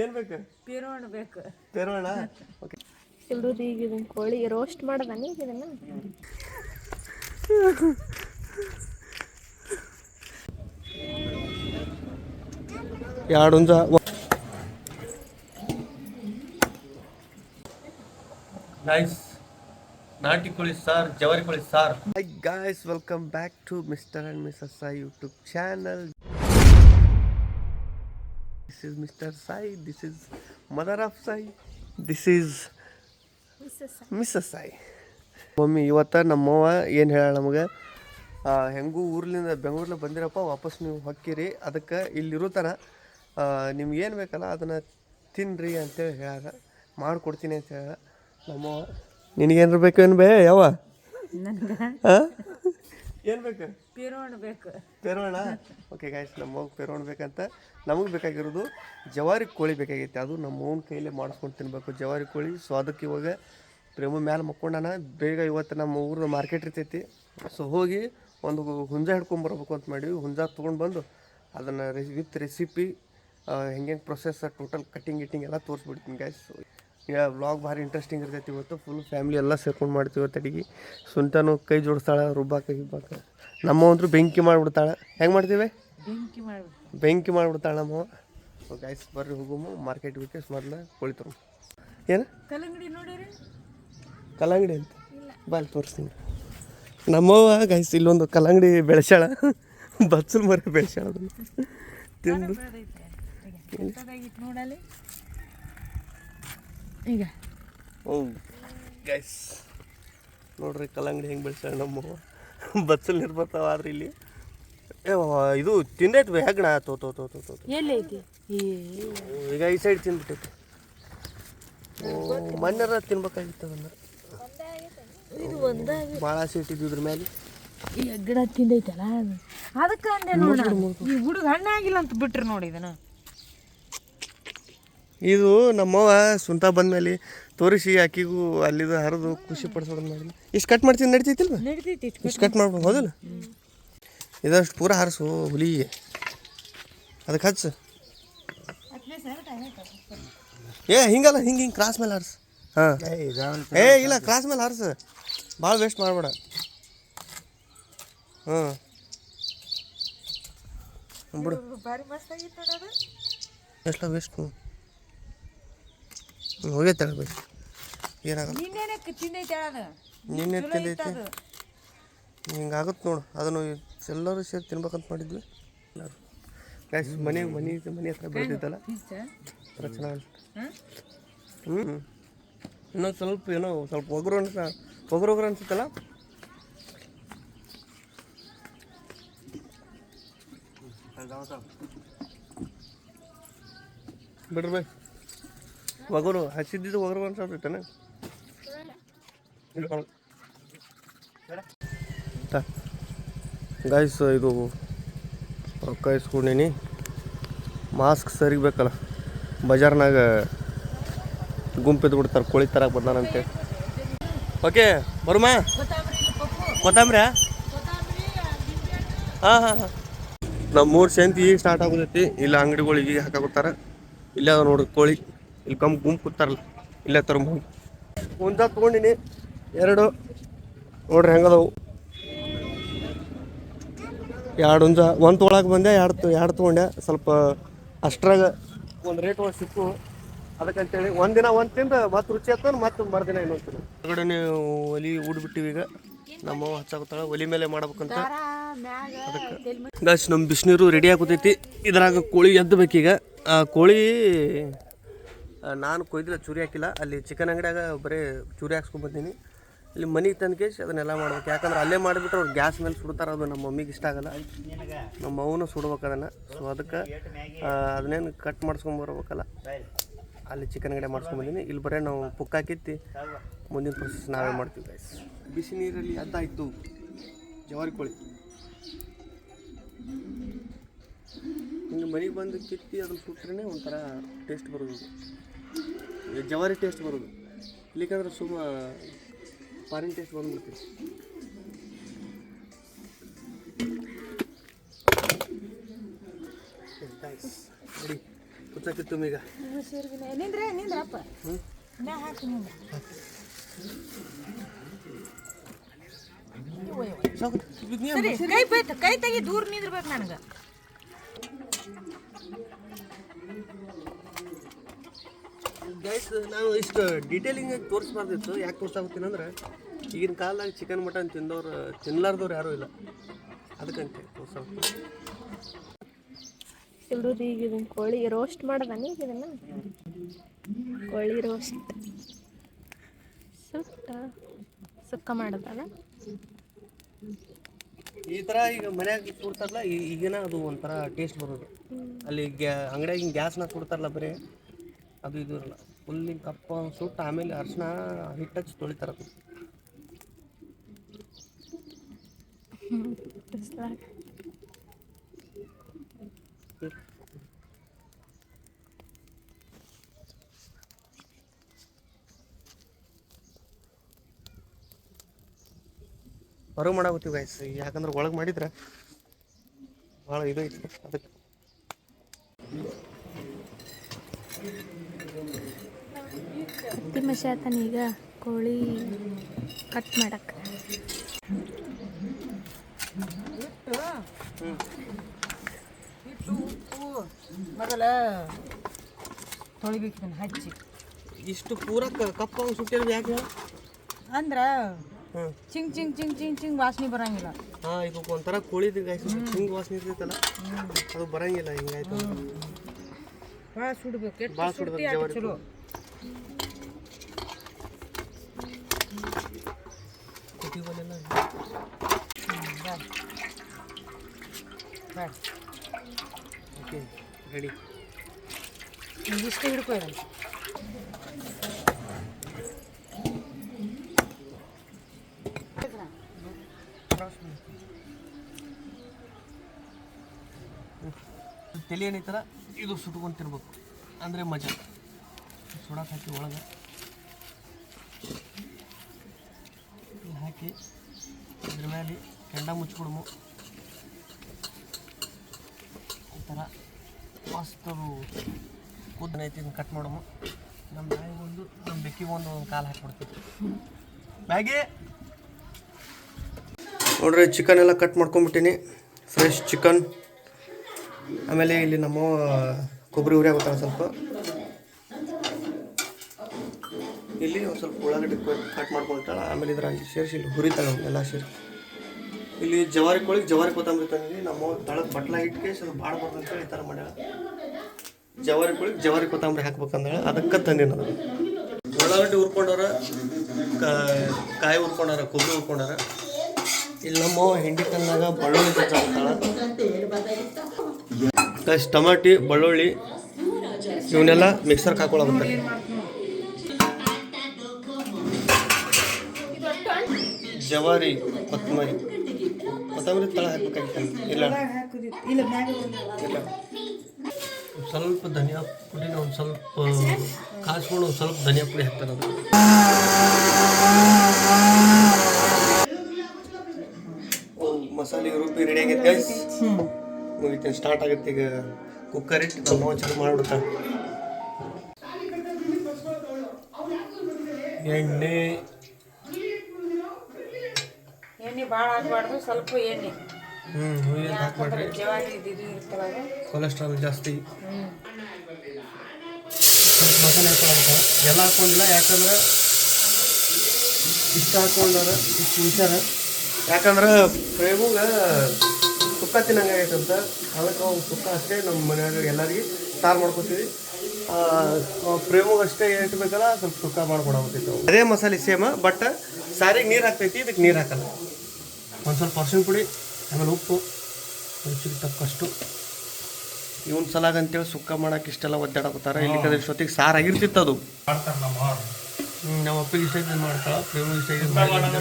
ಏನು ಬೇಕು? ಪೀರೋಣ ಬೇಕು. ಪೆರೋಣ? ಓಕೆ ಎಲ್ಲರೂ ಈಗ ಇದನ್ನ ಕೋಳಿ ರೋಸ್ಟ್ ಮಾಡದಾನ ಈಗ ಇದನ್ನ ಎರಡು ಹುಂಜ ನೈಸ್ ನಾಟಿ ಕೋಳಿ ಸಾರ್ ಜವಾರಿ ಕೋಳಿ sir. Hi guys welcome back to mister and missus Sai YouTube channel this is mister Sai this is mother of Sai this is missus Sai mummy ಇವತ್ತು ನಮ್ಮವ್ವ ಏನು ಹೇಳ ನಮಗೆ? ಹೆಂಗೂ ಊರ್ಲಿಂದ ಬೆಂಗಳೂರ್ಲಿಂದ ಬಂದಿರಪ್ಪ ವಾಪಸ್ ನೀವು ಹೊಕ್ಕಿರಿ. ಅದಕ್ಕೆ ಇಲ್ಲಿರೋ ತನ ನಿಮ್ಗೇನು ಬೇಕಲ್ಲ ಅದನ್ನು ತಿನ್ನಿರಿ ಅಂತೇಳಿ ಹೇಳ್ಯಾರ ಮಾಡಿಕೊಡ್ತೀನಿ ಅಂತ ಹೇಳ ನಮ್ಮವ್ವ. ನಿನಗೇನು ಬೇಕು ಏನು ಬೇ ಯಾವ ನನ್ಗೆ? ಏನು ಬೇಕು? ಪೇರೋಣ ಬೇಕು. ಪೇರೋಣ? ಓಕೆ ಗಾಯ್ಸ್ ನಮ್ಮ ಪೇರೋಣ ಬೇಕಂತ. ನಮಗೆ ಬೇಕಾಗಿರೋದು ಜವಾರಿ ಕೋಳಿ ಬೇಕಾಗೈತೆ. ಅದು ನಮ್ಮ ಅವ್ನ ಕೈಲೇ ಮಾಡಿಸ್ಕೊಂಡು ತಿನ್ಬೇಕು. ಜವಾರಿ ಕೋಳಿ ಸೊ ಅದಕ್ಕೆ ಇವಾಗ ಪ್ರೇಮ ಮ್ಯಾಲೆ ಮಕ್ಕೊಂಡಾನ. ಬೇಗ ಇವತ್ತು ನಮ್ಮ ಊರಿನ ಮಾರ್ಕೆಟ್ ಇರ್ತೈತಿ. ಸೊ ಹೋಗಿ ಒಂದು ಹುಂಜ ಹಿಡ್ಕೊಂಬರ್ಬೇಕು ಅಂತ ಮಾಡಿ ಹುಂಜ ತೊಗೊಂಡು ಬಂದು ಅದನ್ನು ರೆಸಿ ವಿತ್ ರೆಸಿಪಿ ಹೆಂಗೆ ಪ್ರೊಸೆಸ್ ಟೋಟಲ್ ಕಟ್ಟಿಂಗ್ ಗಿಟ್ಟಿಂಗ್ ಎಲ್ಲ ತೋರಿಸ್ಬಿಡ್ತೀನಿ ಗಾಯ್ಸ್ ವ್ಲಾಗ್ ಭಾರಿ ಇಂಟ್ರೆಸ್ಟಿಂಗ್ ಇರ್ತೈತಿ ಇವತ್ತು. ಫುಲ್ ಫ್ಯಾಮಿಲಿ ಎಲ್ಲ ಸೇರ್ಕೊಂಡು ಮಾಡ್ತೀವಿ ಇವತ್ತು ಅಡಿಗೆ. ಸುಂಟನು ಕೈ ಜೋಡಿಸ್ತಾಳೆ ರುಬ್ಬಾಕ ಗಿಬ್ಬಾಕ. ನಮ್ಮ ಅಂದ್ರೆ ಬೆಂಕಿ ಮಾಡಿಬಿಡ್ತಾಳೆ. ಹೆಂಗೆ ಮಾಡ್ತೀವಿ? ಬೆಂಕಿ ಮಾಡಿ ಬೆಂಕಿ ಮಾಡಿಬಿಡ್ತಾಳೆ ನಮ್ಮ ಗಾಯ್ಸ್ ಬರ್ರಿ ಹೋಗುಮು. ಮಾರ್ಕೆಟ್ ಬಿಟ್ಟು ಮೊದಲು ಕುಳಿತರು ಏನು? ಕಲ್ಲಂಗಡಿ ನೋಡಿರಿ? ಕಲ್ಲಂಗಡಿ ಅಂತ? ಬಾಲ್ ತೋರಿಸ್ತೀನಿ. ನಮ್ಮವ್ವ ಗೈಸ್ ಇಲ್ಲೊಂದು ಕಲ್ಲಂಗಡಿ ಬೆಳೆಸಾಳ ಬಚ್ಚಲು ಮರ ಬೆಳೆಸಾಳ ತಿಂದು. ಈಗ. ಓ ಗೈಸ್ ನೋಡ್ರಿ ಕಲ್ಲಂಗಡಿ ಹೆಂಗೆ ಬೆಳೆಸ್ಯಾಳ ನಮ್ಮ ಬಚ್ಚಲ್ ನೀರು ಬರ್ತಾವ ಆದ್ರೆ ಇಲ್ಲಿ. ಏ ಇದು ತಿಂದೈತಿ ಬೇ ಹೆಗ್ಣ ತೋ ತೋ ತೋ ತೋ ತೋ ತೋ. ಎಲ್ಲಿ ಐತಿ? ಈಗ ಈ ಸೈಡ್ ತಿಂದ್ಬಿಟ್ಟೈತಿ ಮಣ್ಣರ ತಿನ್ಬೇಕಾಗಿತ್ತು ಅದನ್ನ. ಇದು ಒಂದ ಭಾಳ ಸೀಟ್ ಇಟ್ಟಿದ್ವಿ ಇದ್ರ ಮೇಲೆ ಈ ಗಿಡ ತಿಂದೈತಲ್ಲ ಅದು. ಅದಕ್ಕೆ ಅಂದೆ ನೋಡ ಈ ಹುಡುಗ ಹಣ್ಣಾಗಿಲ್ಲ ಅಂತ ಬಿಟ್ರಿ ನೋಡಿ ಇದನ್ನ. ಇದು ನಮ್ಮವ್ವ ಸುಂತ ಬಂದ್ಮೇಲೆ ತೋರಿಸಿ ಆಕಿಗೂ ಅಲ್ಲಿದು ಹರಿದು ಖುಷಿ ಪಡಿಸೋದು ಮಾಡಿ ಇಷ್ಟು ಕಟ್ ಮಾಡ್ತೀನಿ ನಡಿತೈತಿಲ್ವ? ನಡಿತೈತಿ ಇಷ್ಟು ಕಟ್ ಮಾಡ್ಬೋದು ಹೌದಲ್ಲ? ಇದಷ್ಟು ಪೂರ ಹರಿಸು ಹುಲಿ. ಅದಕ್ಕೆ ಹಚ್ಚು. ಏ ಹಿಂಗಲ್ಲ ಹಿಂಗೆ ಹಿಂಗೆ ಕ್ರಾಸ್ ಮೇಲೆ ಹರ್ಸು. ಹಾಂ. ಏ ಇಲ್ಲ ಕ್ರಾಸ್ ಮೇಲೆ ಹರ್ಸು. ಭಾಳ ವೇಸ್ಟ್ ಮಾಡಬೇಡ. ಹಾಂ ಬಿಡು. ಎಷ್ಟು ವೇಸ್ಟ್ ಹ್ಞೂ ಹೋಗೈತೆ ಬೈ ಏನಾಗಲ್ಲ ನಿನ್ನೆನೆ ತಿಂದೈತೆ ಅದು. ನಿನ್ನೆ ತಿಂದೈತಿ. ಹಿಂಗಾಗುತ್ತೆ ನೋಡು. ಅದನ್ನು ಎಲ್ಲರೂ ಸೇರಿ ತಿನ್ಬೇಕಂತ ಮಾಡಿದ್ವಿ. ಎಲ್ಲರೂ. ಮನೆ ಮನೆ ಮನೆ ಹತ್ರ ಬೆಳೆದಿದ್ದಲ್ಲ ಥರ ಚೆನ್ನಾಗಿ ಹ್ಞೂ ಇನ್ನೊಂದು ಸ್ವಲ್ಪ ಏನೋ ಸ್ವಲ್ಪ ಒಗರು ಅನ್ಸ ಒಗರು ಒಗರು ಅನ್ಸುತ್ತಲ್ಲ? ಬಿಡ್ರಿ ಬೈ. ಒಗರು ಹಸಿದ್ದಿದ್ದು ಒಗರು ಅನ್ಸತ್ತೈತೇನೆ ಗಾಯ್ಸ್ ಇದು ರೊಕ್ಕ ಇಸ್ಕೊಂಡೀನಿ. ಮಾಸ್ಕ್ ಸರಿಬೇಕಲ್ಲ ಬಜಾರ್ನಾಗ ಗುಂಪಿದ್ದು ಬಿಡ್ತಾರೆ ಕೋಳಿ ತರಕ್ಕೆ ಬಂದಾನಂತೆ. ಓಕೆ ಬರುಮ? ಕೊತ್ತಂಬ್ರಿ ಹಾಂ ಹಾಂ ಹಾಂ. ನಮ್ಮ ಮೂರು ಸೆಂತಿ ಈಗ ಸ್ಟಾರ್ಟ್ ಆಗುತ್ತೈತಿ ಇಲ್ಲ ಅಂಗಡಿಗಳಿಗೆ ಹಾಕಾಗುತ್ತಾರ ಇಲ್ಲೇ ನೋಡಿ ಕೋಳಿ. ಇಲ್ಲಿ ಕಮ್ ಗುಂಪು ಕೂತಾರಲ್ಲ ಇಲ್ಲೇ ತರ ಒಂದ ತೊಗೊಂಡಿನಿ ಎರಡು. ನೋಡ್ರಿ ಹೆಂಗದವು. ಎರಡು ಹುಂಜ ಒಂದು ತೊಗೊಳಕ್ಕೆ ಬಂದೆ ಎರಡು ಎರಡು ತೊಗೊಂಡೆ. ಸ್ವಲ್ಪ ಅಷ್ಟ್ರಾಗ ಒಂದು ರೇಟ್ ಒಳಗೆ ಸಿಕ್ಕು. ಅದಕ್ಕಂತೇಳಿ ಒಂದಿನ ಒಂದು ತಿಂದು ಮತ್ತೆ ರುಚಿ ಆಯ್ತು ಮತ್ತೆ ಮರುದಿನ ಇನ್ನೊಂದು ತಿಂದು. ಹೊರಗಡೆ ಒಲಿ ಊಡ್ಬಿಟ್ಟಿವಿ ಈಗ. ನಮ್ಮ ಹಚ್ಚಾಗುತ್ತಾಳ ಒಲಿ ಮೇಲೆ ಮಾಡ್ಬೇಕಂತ. ಅದಕ್ಕೆ. ಗಾಸ್ ನಮ್ಮ ಬಿಸಿನೀರು ರೆಡಿ ಆಗೋತೈತಿ ಇದ್ರಾಗ ಕೋಳಿ ಎದ್ದು ಬೇಕೀಗ. ಆ ಕೋಳಿ ನಾನು ಕೊಯ್ದಿಲ್ಲ ಚೂರಿ ಹಾಕಿಲ್ಲ. ಅಲ್ಲಿ ಚಿಕನ್ ಅಂಗಡಿಯಾಗ ಬರೀ ಚೂರಿ ಹಾಕ್ಸ್ಕೊಂಡ್ಬಂದೀನಿ ಇಲ್ಲಿ ಮನೆಗೆ ತಂದು ಕೇಸಿ ಅದನ್ನೆಲ್ಲ ಮಾಡ್ಬೇಕು. ಯಾಕಂದ್ರೆ ಅಲ್ಲೇ ಮಾಡಿಬಿಟ್ರೆ ಅವ್ರು ಗ್ಯಾಸ್ ಮೇಲೆ ಸುಡ್ತಾರೆ ಅದು ನಮ್ಮ ಮಮ್ಮಿಗೆ ಇಷ್ಟ ಆಗಲ್ಲ. ನಮ್ಮ ಅವನು ಸುಡ್ಬೇಕು ಅದನ್ನು. ಸೊ ಅದಕ್ಕೆ ಅದನ್ನೇನು ಕಟ್ ಮಾಡಿಸ್ಕೊಂಬರ್ಬೇಕಲ್ಲ ಅಲ್ಲಿ ಚಿಕನ್ ಅಂಗಡಿ ಮಾಡಿಸ್ಕೊಂಬಂದಿನಿ ಇಲ್ಲಿ ಬರೀ ನಾವು ಪುಕ್ಕಾಕಿತ್ತಿ ಮುಂದಿನ ಪ್ರೊಸೆಸ್ ನಾವೇ ಮಾಡ್ತೀವಿ ಗೈಸ್ ಬಿಸಿ ನೀರಲ್ಲಿ ಅದ್ದಾಯ್ತು ಜವಾರಿ ಕೋಳಿ. ಹಿಂಗೆ ಮನೆಗೆ ಬಂದು ಕಿತ್ತಿ ಅದನ್ನು ಸುಟ್ಟರೆ ಒಂಥರ ಟೇಸ್ಟ್ ಬರೋದು. ಜವಾರಿ ಟೇಸ್ಟ್ ಬರೋದು ಇಲ್ಲಿಕಂದ್ರೆ ಸುಮ್ಮ ಫಾರಿನ್ ಟೇಸ್ಟ್ ಬಂದ್ಬಿಡ್ತೀವಿ ನೋಡಿ ಕುಚ್ಚಕ್ಕಿತ್ತು ಈಗ ನಿಂದ್ರೆ ನಿಂದ್ರಪ್ಪ ನಾ ಹಾಕಿ ನಿಂದ್ರ ಸರಿ ಕೈ ಬೈತ ಕೈ ತೆಗಿ ದೂರ ನಿಂದ್ರಬೇಕು ನನಗೆ ಗೈಸ್ ನಾನು ಇಷ್ಟು ಡೀಟೇಲಿಂಗ್ ಆಗಿ ತೋರಿಸ್ಬಾರ್ದಿತ್ತು. ಯಾಕೆ ತೋರ್ಸಾಕತ್ತೀನಿ ಅಂದ್ರೆ ಈಗಿನ ಕಾಲದಾಗ ಚಿಕನ್ ಮಟನ್ ತಿಂದವ್ರು ತಿನ್ಲಾರ್ದವ್ರು ಯಾರೂ ಇಲ್ಲ. ಅದಕ್ಕಂತೆ ತೋರಿಸ್ತೀನಿ ಎಲ್ರದ್ದು ಈಗ ಇದನ್ನ ಕೋಳಿ ರೋಸ್ಟ್ ಮಾಡೋದಾನೆ ಇದನ್ನ ಕೋಳಿ ರೋಸ್ಟ್ ಸುಟ್ಟ ಸುಕ್ಕ ಮಾಡೋದಲ್ಲ ಈ ಥರ ಈಗ ಮನ್ಯಾಗ ಕೊಡ್ತಾರಲ್ಲ ಈಗಿನ ಅದು ಒಂಥರ ಟೇಸ್ಟ್ ಬರೋದು. ಅಲ್ಲಿ ಗ್ಯಾ ಅಂಗಡಿಯಾಗಿನ ಗ್ಯಾಸ್ನ ಕೊಡ್ತಾರಲ್ಲ ಬರೀ ಅದು ಇದು ಇರಲ್ಲ. ಫುಲ್ ಕಪ್ಪ ಸುಟ್ಟು ಆಮೇಲೆ ಅರ್ಶಿನ ಹಿಟ್ಟು ಹಚ್ಚಿ ತೊಳಿತಾರ ಹೊರಗೆ ಮಾಡಾಕತ್ತೀವಿ ಗಾಯ್ಸ್ ಯಾಕಂದ್ರೆ ಒಳಗೆ ಮಾಡಿದ್ರೆ ಭಾಳ ಇದು ಐತಿ. ಅದಕ್ಕೆ ಹತ್ತಿ ಮಸಿ ಆತಾನ ಈಗ ಕೋಳಿ ಕಟ್ ಮಾಡಕ್ಕೆ. ಉಪ್ಪು ಮೊದಲ ತೊಳಿಬೇಕು ಇದನ್ನ ಹಚ್ಚಿ ಇಷ್ಟು ಪೂರ ಕಪ್ಪ ಸುಟ್ಟಿರೋದು ಯಾಕೆ? ಅಂದ್ರೆ ಚಿಂಗ್ ಚಿಂಗ್ ಚಿಂಗ್ ಚಿಂಗ್ ಚಿಂಗ್ ವಾಸನೆ ಬರಂಗಿಲ್ಲ. ಹಾಂ ಇದು ಒಂಥರ ಕೋಳಿದು ಗೈಸ್ ಹಿಂಗೆ ವಾಸನೆ ಇರ್ತೈತಲ್ಲ? ಅದು ಬರಂಗಿಲ್ಲ ಹಿಂಗಾಯ್ತು. ಭಾಳ ಸುಡ್ಬೇಕು. ಭಾಳ ಸುಡ್ಬೇಕು ಚಲೋ. ಬ್ಯಾಡ ಓಕೆ ರೆಡಿ ಇಷ್ಟೇ ಹಿಡ್ಕೊಂಡು ತಲೆ ಏನೈತಲ್ಲ ಇದು ಸುಟ್ಕೊಂತಿರ್ಬೇಕು ಅಂದರೆ ಮಜಾ. ಸುಡಕ್ಕೆ ಹಾಕಿ ಒಳಗೆ ಇಲ್ಲಿ ಹಾಕಿ ಇದ್ರ ಮೇಲೆ ಕೆಂಡ ಮುಚ್ಚಿಬಿಡ್ಮು. ಈ ಥರ ಮಸ್ತರು ಕಟ್ ಮಾಡಮು. ನಮ್ಮ ನಾಯಿಗೊಂದು ನಮ್ಮ ಬೆಕ್ಕಿಗೊಂದು ಒಂದು ಕಾಲು ಹಾಕ್ಬಿಡ್ತೀವಿ. ಮ್ಯಾಗಿ! ನೋಡ್ರಿ ಚಿಕನ್ ಎಲ್ಲ ಕಟ್ ಮಾಡ್ಕೊಂಬಿಟ್ಟಿನಿ. ಫ್ರೆಶ್ ಚಿಕನ್ ಆಮೇಲೆ ಇಲ್ಲಿ ನಮ್ಮ ಕೊಬ್ಬರಿ ಉರಿ ಸ್ವಲ್ಪ. ಇಲ್ಲಿ ಒಂದು ಸ್ವಲ್ಪ ಉಳ್ಳಾಗಡ್ಡಿ ಕಟ್ ಮಾಡ್ಕೊಳ್ತಾಳೆ. ಆಮೇಲೆ ಇದ್ರಾಗಿ ಸೇರಿಸಿ ಇಲ್ಲಿ ಹುರಿತಾಳೆ ಎಲ್ಲ ಸೇರಿ ಇಲ್ಲಿ ಜವಾರಿ ಕೋಳಿಗೆ ಜವಾರಿ ಕೊತ್ತಂಬರಿ ತಂದು ನಮ್ಮ ತಳದ ಬಟ್ಲ ಇಟ್ಕೆ ಸ್ವಲ್ಪ ಭಾಳ ಅಂತೇಳಿ ಈ ಥರ ಮಾಡ್ಯಾಳ. ಜವಾರಿ ಕೋಳಿಗೆ ಜವಾರಿ ಕೊತ್ತಂಬರಿ ಹಾಕ್ಬೇಕಂದ್ರೆ ಅದಕ್ಕೆ ತಂದಿನ ಉಳ್ಳಾಗಡ್ಡಿ ಹುರ್ಕೊಂಡವ್ರ ಕಾಯಿ ಹುರ್ಕೊಂಡಾರ ಕೊಬ್ಬರಿ ಹುರ್ಕೊಂಡಾರ ಇಲ್ಲಿ ನಮ್ಮ ಹಿಂಡಿ ತಂದಾಗ ಬೆಳ್ಳುಳ್ಳಿ ಬಳ್ಳುಳ್ಳಿ ಟಮಾಟಿ, ಬೆಳ್ಳುಳ್ಳಿ, ಇವನ್ನೆಲ್ಲ ಮಿಕ್ಸರ್ಗೆ ಹಾಕೊಳಕತ್ತಾರೆ ಜವಾರಿ ಕೊತ್ತಂಬರಿ. ಕೊತ್ತಂಬರಿ ತಳ ಹಾಕ್ಬೇಕಾಗಿತ್ತು. ಇಲ್ಲ. ಇಲ್ಲ ಸ್ವಲ್ಪ ಧನಿಯಾ ಪುಡಿನ ಒಂದು ಸ್ವಲ್ಪ ಕಾಸ್ಕೊಂಡು ಒಂದು ಸ್ವಲ್ಪ ಧನಿಯಾ ಪುಡಿ ಹಾಕ್ತಾರೆ ಅದು. ಮಸಾಲೆ ರುಬ್ಬಿ ರೆಡಿ ಆಗೈತೆ ಗೈಸ್ ಮುಗಿತೀನಿ ಸ್ಟಾರ್ಟ್ ಆಗುತ್ತೆ ಈಗ. ಕುಕ್ಕರ್ ಇಟ್ಟು ನಾವು ನಾವು ಚಾಲು ಮಾಡಿಬಿಡ್ತಾ. ಎಣ್ಣೆ ಎಣ್ಣೆ ಭಾಳ ಹಾಕ್ಬಾರ್ದು ಸ್ವಲ್ಪ ಎಣ್ಣೆ. ಹ್ಞೂ ಹುಯ್ಯದು ಹಾಕ್ಬೇಡ್ರಿ ಜವಾರಿ ಇದು ಇದು ಇರ್ತಲ್ಲ ಅದು ಕೊಲೆಸ್ಟ್ರಾಲ್ ಜಾಸ್ತಿ. ಸ್ವಲ್ಪ ಮಸಾಲೆ ಹಾಕೊಳಕ ಎಲ್ಲ ಹಾಕೊಂಡಿಲ್ಲ ಯಾಕಂದ್ರೆ ಇಷ್ಟ ಹಾಕೊಂಡಾರ ಇಷ್ಟು ಹುಷಾರ. ಯಾಕಂದ್ರೆ ಪ್ರೇಮಗ ಸುಕ್ಕ ತಿನ್ನಂಗೆ ಆಗೈತಂತ. ಅದಕ್ಕೆ ಅವ್ನು ಸುಕ್ಕ ಅಷ್ಟೇ ನಮ್ಮ ಮನ್ಯಾಗ ಎಲ್ಲರಿಗೆ ಸಾರು ಮಾಡ್ಕೊತೀವಿ. ಪ್ರೇಮಗ ಅಷ್ಟೇ ಇಟ್ಬೇಕಲ್ಲ ಸ್ವಲ್ಪ ಸುಕ್ಕ ಮಾಡ್ಕೊಡಾಗ್ತೈತೆ ಅದೇ ಮಸಾಲೆ ಸೇಮ ಬಟ್ ಸಾರಿಗೆ ನೀರು ಹಾಕ್ತೈತಿ ಇದಕ್ಕೆ ನೀರು ಹಾಕಲ್ಲ. ಒಂದು ಸ್ವಲ್ಪ ಅರ್ಶಿಣ ಪುಡಿ ಆಮೇಲೆ ಉಪ್ಪು ರುಚಿಗೆ ತಕ್ಕಷ್ಟು. ಇವನ್ ಸಲಾಗ ಅಂತೇಳಿ ಸುಕ್ಕ ಮಾಡಕ್ಕೆ ಇಷ್ಟೆಲ್ಲ ಒದ್ದಾಡಕತ್ತಾರ. ಇಲ್ಲಿ ಕಡೆ ಇಷ್ಟೊತ್ತಿಗೆ ಸಾರು ಆಗಿರ್ತಿತ್ತು ಅದು. ಹ್ಮ್, ನಮ್ಮ ಅಪ್ಪಿಗೆ ಇಷ್ಟ ಇದ್ದು ಮಾಡ್ತಾಳ ಪ್ರೇಮ ಇಷ್ಟ ಇದ್ದು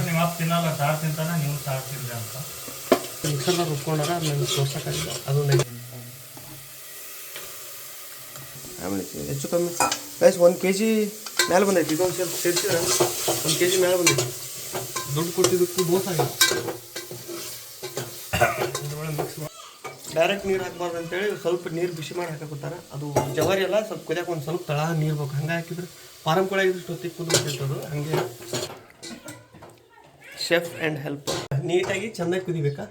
ನಿಮ್ಮ ಅಪ್ಪ ತಿನ್ನಲ್ಲ ಸಾರು ತಿಂತಾನೆ ನೀವು ಸಾರು ತಿಂದ್ರೆ ಅಂತ. ಮಿಕ್ಸರ್ನ ರುಬ್ಕೊಂಡಾರ ಅದು ನನಗೆ ತೋರ್ಸಕ್ಕಾಗಿಲ್ಲ ಅದು ನನಗೆ ಆಮೇಲೆ ಹೆಚ್ಚು ಕಮ್ಮಿ. ಗೈಸ್ ಒಂದು ಕೆ ಜಿ ಮೇಲೆ ಬಂದೈತಿ. ಇದೊಂದು ಸ್ವಲ್ಪ ಸೇರಿಸಿದ್ರೆ ಒಂದು ಕೆ ಜಿ ಮೇಲೆ ಬಂದೈತಿ. ದುಡ್ಡು ಕೊಟ್ಟಿದ್ದಕ್ಕೂ ಮೋಸ ಆಗಿಲ್ಲ ಡೈರೆಕ್ಟ್ ನೀರು ಹಾಕ್ಬಾರ್ದು ಅಂತೇಳಿ ಸ್ವಲ್ಪ ನೀರು ಬಿಸಿ ಮಾಡಿ ಹಾಕೋತಾರೆ ಅದು ಜವಾರಿ ಎಲ್ಲ ಸ್ವಲ್ಪ ಕುದಿಯಕ್ಕೆ ಒಂದು ಸ್ವಲ್ಪ ತಳ ನೀರು ಬೇಕು. ಹಂಗೆ ಹಾಕಿದ್ರೆ ಫಾರಂ ಕೂಡ ಇಷ್ಟು ಹೊತ್ತಿಗೆ ಕುದ್ದು ಬಿಟ್ಟಿರ್ತದೆ ಹಂಗೆ. ಶೆಫ್ ಆ್ಯಂಡ್ ಹೆಲ್ಪ್ ನೀಟಾಗಿ ಚೆನ್ನಾಗಿ ಕುದಿಬೇಕಾ?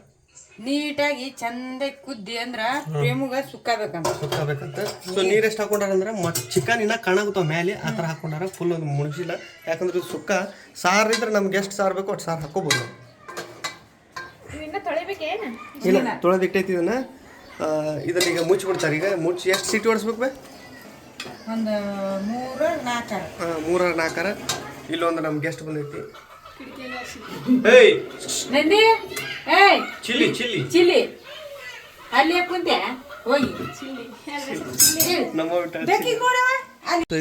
ನೀಟಾಗಿ ಚಂದ ಕುದ್ದಿ ಅಂದ್ರ ಪ್ರೇಮಗ ಸುಕ್ಕಬೇಕಂತ. ಸುಕ್ಕಬೇಕಂತ. ಸೊ ನೀರು ಎಷ್ಟು ಹಾಕೊಂಡಾರ ಅಂದ್ರೆ ಮತ್ ಚಿಕನ್ ಇನ್ನ ಕಣಗುತ್ತ ಮೇಲೆ ಆ ತರ ಹಾಕೊಂಡಾರ ಫುಲ್ ಅದು ಮುಣಸಿಲ್ಲ ಯಾಕಂದ್ರೆ ಇದು ಸುಕ್ಕ ಸಾರ್ ಇದ್ರೆ ನಮ್ಗೆ ಎಷ್ಟು ಸಾರ್ ಬೇಕು ಅಷ್ಟು ಸಾರ್ ಹಾಕೋಬಹುದು ಇಲ್ಲ ತೊಳೆದಿಟ್ಟೈತಿ ಇದನ್ನ. ಇದನ್ನ ಈಗ ಮುಚ್ಚಿಬಿಡ್ತಾರೆ. ಈಗ ಮುಚ್ಚಿ ಎಷ್ಟು ಸಿಟಿ ಹೊಡಿಸ್ಬೇಕು ಬೇ? ಒಂದು ಮೂರ ನಾಲ್ಕಾರ. ಆ, ಮೂರ ನಾಲ್ಕರ. ಇಲ್ಲೊಂದು ನಮ್ಗೆ ಗೆಸ್ಟ್ ಬಂದೈತಿ. ಏಯ್ ನಂದಿ ಏಯ್ ಚಿಲ್ಲಿ ಚಿಲ್ಲಿ. ಚಿಲ್ಲಿ. ಅಲ್ಲಿ ಕುಂತೆ ಹೋಗಿ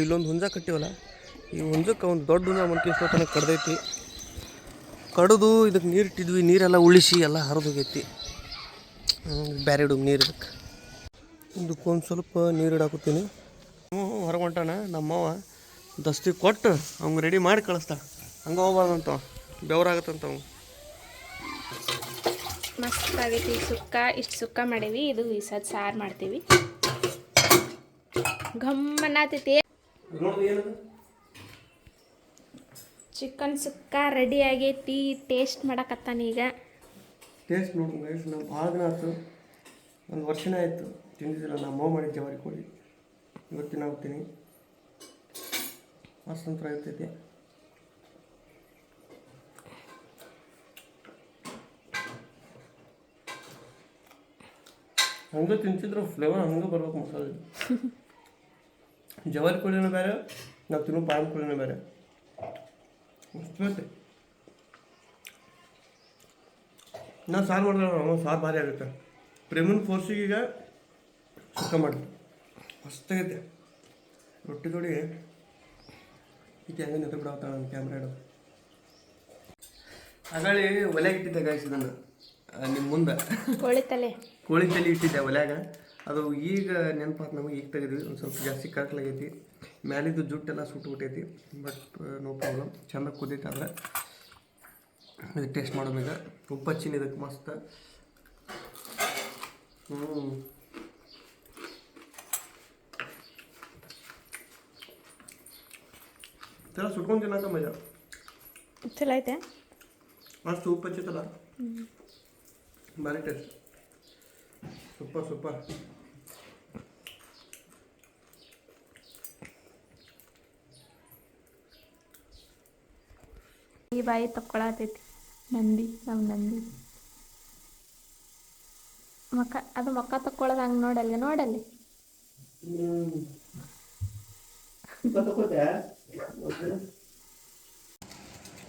ಇಲ್ಲೊಂದು ಹುಂಜ ಕಟ್ಟಿವಲ್ಲ? ಈ ಹುಂಜಕ್ಕೆ ಒಂದು ದೊಡ್ಡ ಹುಂಜ ಮನ್ಕಿ ಇಷ್ಟೋ ತನಕ ಕಡ್ದೈತಿ. ಕಡಿದು ಇದಕ್ಕೆ ನೀರು ಇಟ್ಟಿದ್ವಿ ನೀರೆಲ್ಲ ಉಳಿಸಿ ಎಲ್ಲ ಹರಿದೋಗೈತಿ. ಬ್ಯಾರೆ ಇಡು ನೀರು ಇದಕ್ಕೆ ಇದಕ್ಕೊಂದು ಸ್ವಲ್ಪ ನೀರು ಇಡಾಕತ್ತೀನಿ. ಹೊರಗೊಂಟಾನ ನಮ್ಮವ ನಮ್ಮವ್ವ. ದಸ್ತಿ ಕೊಟ್ಟು ಅವ್ಗೆ ರೆಡಿ ಮಾಡಿ ಕಳಿಸ್ತಾಳೆ. ಹಂಗೆ ಹೋಗ್ಬಾರ್ದಂತ ಬೆವರಾಗತ್ತಂತ ಅವ್ನು. ಮಸ್ತ್ ಆಗೈತಿ ಈ ಸುಕ್ಕ ಇಷ್ಟು ಸುಕ್ಕ ಮಾಡೀವಿ. ಇದು ಈ ಸದ್ ಸಾರು ಮಾಡ್ತೀವಿ. ಘಮ್ಮನಾತೈತಿ ಚಿಕನ್ ಸುಕ್ಕ ರೆಡಿ ಆಗೈತಿ. ಟೇಸ್ಟ್ ಮಾಡಕತ್ತಾನ ಈಗ. ಟೇಸ್ಟ್ ನೋಡಿ ಗೈಸ್ ನಾವು ಭಾಳ ದಿನ ಆಯ್ತು ಒಂದು ವರ್ಷನೇ ಆಯಿತು ತಿಂದಿದ್ದಿಲ್ಲ. ನಮ್ಮ ಮೋ ಮಾಡಿ ಜವಾರಿ ಕೋಳಿ. ಇವತ್ತಿನ ಹೋಗ್ತೀನಿ ಮಸ್ತ್ ಅಂತ ಇರ್ತೈತಿ. ಹಂಗೆ ತಿಂತಿದ್ರು ಫ್ಲೇವರ್ ಹಂಗೆ ಬರ್ಬೇಕು ಮಸಾಲೆ. ಜವಾರಿ ಕೋಳಿನೂ ಬೇರೆ ನಾವು ತಿನ್ನೋ ಪಾನ್ ಕೋಳಿನೂ ಬೇರೆ ಮಸ್ತ್ ನಾವು ಸಾರು ಮಾಡಿದ್ರೆ ನಮ್ಮ ಸಾರು ಭಾರಿ ಆಗುತ್ತೆ. ಪ್ರೇಮನ್ ಫೋರ್ಸಿಗೆ ಈಗ ಸುಕ್ಕ ಮಾಡಿ ಮಸ್ತಾಗೈತೆ ರೊಟ್ಟಿ ಜೋಡಿ ಈಗ ಹೆಂಗೆ ನಿಂತು ಕ್ಯಾಮ್ರಾ ಇಡೋದು ಹಾಗಾಗಿ ಒಲೆ ಇಟ್ಟಿದ್ದೆ ಗಾಯ್ಸ್ ಇದನ್ನು. ನಿಮ್ಮ ಮುಂದೆ. ಕೋಳಿ ತಲೆ. ಕೋಳಿ ತಲೆ ಇಟ್ಟಿದ್ದೆ ಒಲ್ಯಾಗ. ಅದು ಈಗ ನೆನಪಾತು ನಮಗೆ ಈಗ ತೆಗೆದ್ವಿ ಒಂದು ಸ್ವಲ್ಪ ಜಾಸ್ತಿ ಕರ್ಕಲಾಗೈತಿ. ಮ್ಯಾಲಿದ್ದು ಜುಟ್ಟೆಲ್ಲ ಸುಟ್ಬಿಟ್ಟೈತಿ ಬಟ್ ನೋ ಪ್ರಾಬ್ಲಮ್ ಚಂದ ಕುದೈತೆ ಆದ್ರೆ ಇದು ಟೇಸ್ಟ್ ಮಾಡೋದೀಗ ಉಪ್ಪು ಹಚ್ಚಿನ ಇದಕ್ಕೆ ಮಸ್ತ್. ಹ್ಞೂ ಚಲೋ ಸುಟ್ಕೊಂಡು ತಿನ್ನಕ ಮಜಾ. ಚಲೋ ಐತೆ? ಮಸ್ತ್ ಉಪ್ಪು ಹಚ್ಚಿತ್ತಲ್ಲ? ಭಾರಿ ಟೇಸ್ಟ್ ಸೂಪರ್ ಸೂಪರ್ ಈ ಬಾಯಿ ತಕ್ಕೊಳತೈತಿ. ನಂದಿ ನಮ್ಮ ನಂದಿ. ಮಕ್ಕ ಅದು ಮಕ್ಕ ತಕ್ಕೊಳ್ಳೋದು ಹಂಗೆ ನೋಡಲ್ಲ ನೋಡಲ್ಲಿ.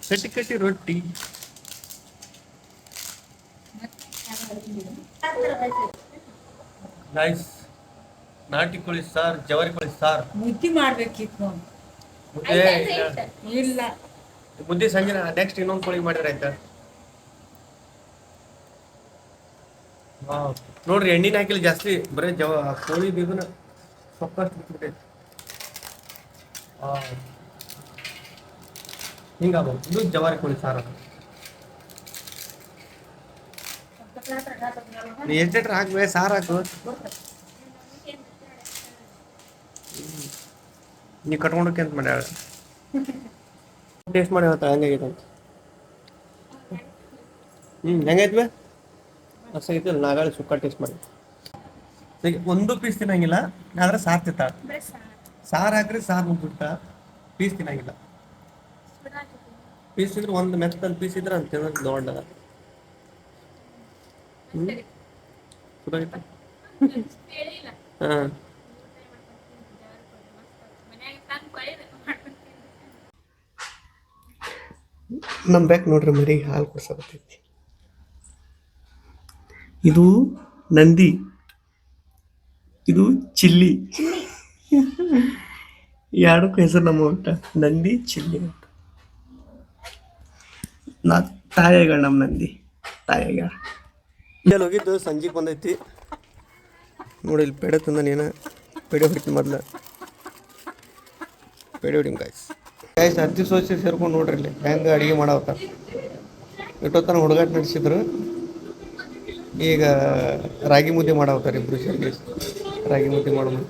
ಕಟ್ಟಿ ಕಟ್ಟಿ ರೊಟ್ಟಿ. ನೈಸ್ ನಾಟಿ ಕೋಳಿ ಸಾರ್ ಜವಾರಿ ಕೋಳಿ ಸಾರ್. ಮುದ್ದಿ ಮಾಡ್ಬೇಕಿತ್ತು ಮುದ್ದೆ ಇಲ್ಲ. ಮುದ್ದೆ ಸಂಜೆ ನೆಕ್ಸ್ಟ್ ಇನ್ನೊಂದು ಕೋಳಿ ಮಾಡಿದ್ರೆ ಆಯ್ತಾ. ನೋಡ್ರಿ ಎಣ್ಣಿನ ಹಾಕಿಲ್ಲ ಜಾಸ್ತಿ. ಬರೀ ಜವ ಕೋಳಿ ಬೀಗನ ಸೊಪ್ಪಷ್ಟು ಬಿಟ್ಬಿಟ್ಟೈತಿ. ಹಿಂಗಾಗ ಇದು ಜವಾರಿ ಕೋಳಿ ಸಾರು ನೀ ಎಷ್ಟೆಟ್ರ ಹಾಕ್ಬೇ ಸಾರು ಹಾಕು. ನೀ ಕಟ್ಕೊಂಡೋಕೆ ಅಂತ ಮಾಡ್ಯಾಳ ಟೇಸ್ಟ್ ಮಾಡಿ ಹೇಳ್ತಾ ಹೆಂಗಾಗೈತೆ ಅಂತ. ಹ್ಞೂ ಹೆಂಗೈತೆ ಬೇ? ಮಸ್ತಾಗೈತೆ ನಾಗಾಳಿ ಸುಕ್ಕ ಟೇಸ್ಟ್ ಮಾಡಿ. ಈಗ ಒಂದು ಪೀಸ್ ತಿನ್ನಂಗಿಲ್ಲ ಆದ್ರೆ ಸಾರು ತಿತ್ತ ಸಾರು ಹಾಕ್ರಿ ಸಾರು ಮುಗ್ಬಿಟ್ಟ ಪೀಸ್ ತಿನ್ನಂಗಿಲ್ಲ. ಪೀಸ್ ತಿಂದ್ರೆ ಒಂದು ಮೆತ್ತಲ್ಲಿ ಪೀಸ್ ಇದ್ರೆ ಅಂತ ತಿನ್ನೋದು ದೊಡ್ಡದ ನಮ್ಮ ಬ್ಯಾಕ್ ನೋಡ್ರಿ ಮರಿ, ಹಾಲು ಕುಡ್ಸಕತ್ತೈತಿ. ಇದು ನಂದಿ. ಇದು ಚಿಲ್ಲಿ. ಎರಡಕ್ಕೂ ಹೆಸರು ನಮ್ಮ ಊಟ? ನಂದಿ, ಚಿಲ್ಲಿ ಅಂತ. ನಾ ತಾಯಿಗಳು ನಮ್ಮ ನಂದಿ. ತಾಯಿಗಳ. ಇಲ್ಲಿ ಹೋಗಿದ್ದು ಸಂಜೆಗೆ ಬಂದೈತಿ. ನೋಡಿ ಇಲ್ಲಿ ಪೇಡೆ ತಂದ ನೀನು ಪೇಡೆ ಹೊಡಿತೀನಿ ಮೊದ್ಲು. ಪೇಡೆ ಹೊಡಿಮ್ ಗಾಯ್ಸ್ ಗಾಯ್ಸ್ ಹತ್ತಿ ಸೋಸಿ ಸೇರ್ಕೊಂಡು ನೋಡ್ರಿ ಇಲ್ಲಿ. ಹೆಂಗೆ ಅಡುಗೆ ಮಾಡಾವತ್ತ ಇಟ್ಟೊತ್ತನ ಹುಡುಗಾಟ ನಡೆಸಿದ್ರು. ಈಗ ರಾಗಿ ಮುದ್ದೆ ಮಾಡಾವ್ತಾರೆ ಇಬ್ಬರು ಸೇರಿ ರಾಗಿ ಮುದ್ದೆ ಮಾಡೋದು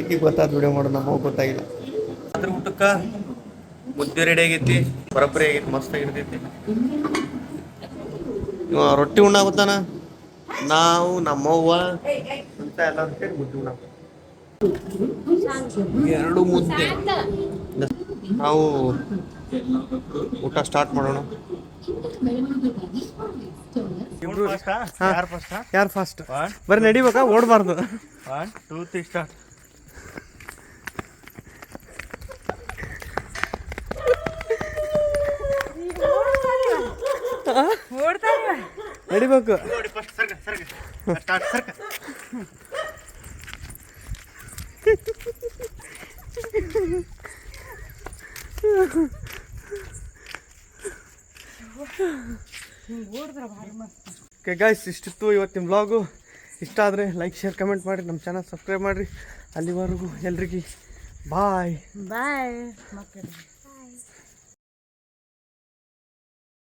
ಈಗ ಗೊತ್ತಾದ ವಿಡಿಯೋ ಮಾಡೋದು ನಮಗೂ ಗೊತ್ತಾಗಿಲ್ಲ. ಅದ್ರ ಊಟಕ್ಕೆ ಮುದ್ದೆ ರೆಡಿ ಆಗೈತಿ ಬರಬ್ಬರಿ ಆಗೈತಿ ಮಸ್ತ್ ಆಗಿರ್ತೈತಿ. ಇವ ರೊಟ್ಟಿ ಉಣ್ಣಾಗುತ್ತಾನ ನಾವು ನಮ್ಮವ್ವ. ಅಂತ ಎಲ್ಲ ಸೇರಿ ಮುದ್ದೆ ಉಣ್ಣಾಗ ಎರಡು ಮುದ್ದೆ. ನಾವು ಊಟ ಸ್ಟಾರ್ಟ್ ಮಾಡೋಣ. ಯಾರು ಫಸ್ಟ್ ಬರೀ ನಡಿಬೇಕಾ? ಓಡಬಾರ್ದು. ಒನ್ ಟೂ ತ್ರೀ ಸ್ಟಾರ್ಟ್ ನಡಿಬೇಕು. ಓಕೆ ಗಾಯ್ಸ್ ಇಷ್ಟಿತ್ತು ಇವತ್ತಿನ ವ್ಲಾಗು ಇಷ್ಟ ಆದರೆ ಲೈಕ್ ಶೇರ್ ಕಮೆಂಟ್ ಮಾಡಿ ನಮ್ಮ ಚಾನಲ್ ಸಬ್ಸ್ಕ್ರೈಬ್ ಮಾಡಿರಿ. ಅಲ್ಲಿವರೆಗೂ ಎಲ್ರಿಗೂ ಬಾಯ್ ಬಾಯ್